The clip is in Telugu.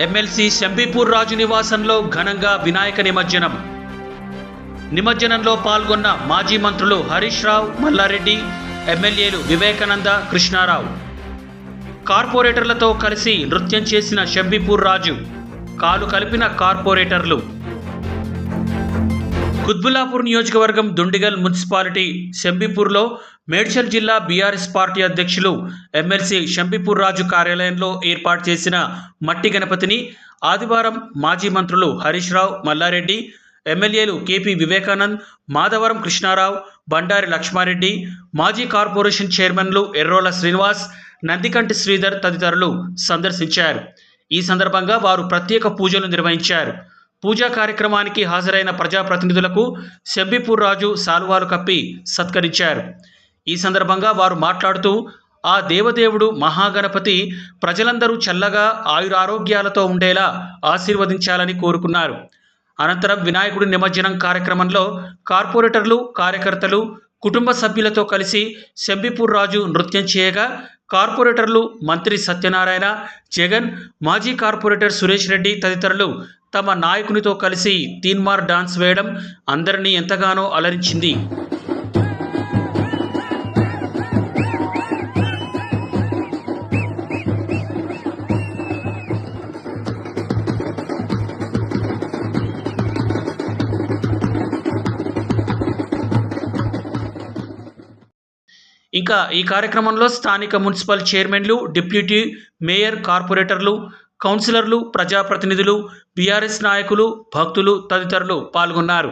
ఎమ్మెల్సీ శంబీపూర్ రాజు నివాసంలో ఘనంగా వినాయక నిమజ్జనం. నిమజ్జనంలో పాల్గొన్న మాజీ మంత్రులు హరీష్ రావు మల్లారెడ్డి ఎమ్మెల్యేలు వివేకానంద కృష్ణారావు. కార్పొరేటర్లతో కలిసి నృత్యం చేసిన శంబీపూర్ రాజు కాలు కలిపిన కార్పొరేటర్లు. కుత్బుల్లాపూర్ నియోజకవర్గం దుండిగల్ మున్సిపాలిటీ శంబీపూర్లో మేడ్చల్ జిల్లా బీఆర్ఎస్ పార్టీ అధ్యక్షులు ఎమ్మెల్సీ శంబీపూర్ రాజు కార్యాలయంలో ఏర్పాటు చేసిన మట్టి గణపతిని ఆదివారం మాజీ మంత్రులు హరీష్ రావు మల్లారెడ్డి ఎమ్మెల్యేలు కేపీ వివేకానంద్ మాధవరం కృష్ణారావు బండారి లక్ష్మారెడ్డి మాజీ కార్పొరేషన్ చైర్మన్లు ఎర్రోల శ్రీనివాస్ నందికంటి శ్రీధర్ తదితరులు సందర్శించారు. ఈ సందర్భంగా వారు ప్రత్యేక పూజలు నిర్వహించారు. పూజా కార్యక్రమానికి హాజరైన ప్రజాప్రతినిధులకు సెబ్బిపూర్ రాజు సాల్వాలు కప్పి సత్కరించారు. ఈ సందర్భంగా వారు మాట్లాడుతూ ఆ దేవదేవుడు మహాగణపతి ప్రజలందరూ చల్లగా ఆయురారోగ్యాలతో ఉండేలా ఆశీర్వదించాలని కోరుకున్నారు. అనంతరం వినాయకుడి నిమజ్జనం కార్యక్రమంలో కార్పొరేటర్లు కార్యకర్తలు కుటుంబ సభ్యులతో కలిసి సెబ్బిపూర్ రాజు నృత్యం చేయగా కార్పొరేటర్లు మంత్రి సత్యనారాయణ జగన్ మాజీ కార్పొరేటర్ సురేష్ రెడ్డి తదితరులు తమ నాయకునితో కలిసి తీన్మార్ డాన్స్ వేయడం అందరినీ ఎంతగానో అలరించింది. ఇంకా ఈ కార్యక్రమంలో స్థానిక మున్సిపల్ చైర్మన్లు డిప్యూటీ మేయర్ కార్పొరేటర్లు కౌన్సిలర్లు ప్రజాప్రతినిధులు బీఆర్ఎస్ నాయకులు భక్తులు తదితరులు పాల్గొన్నారు.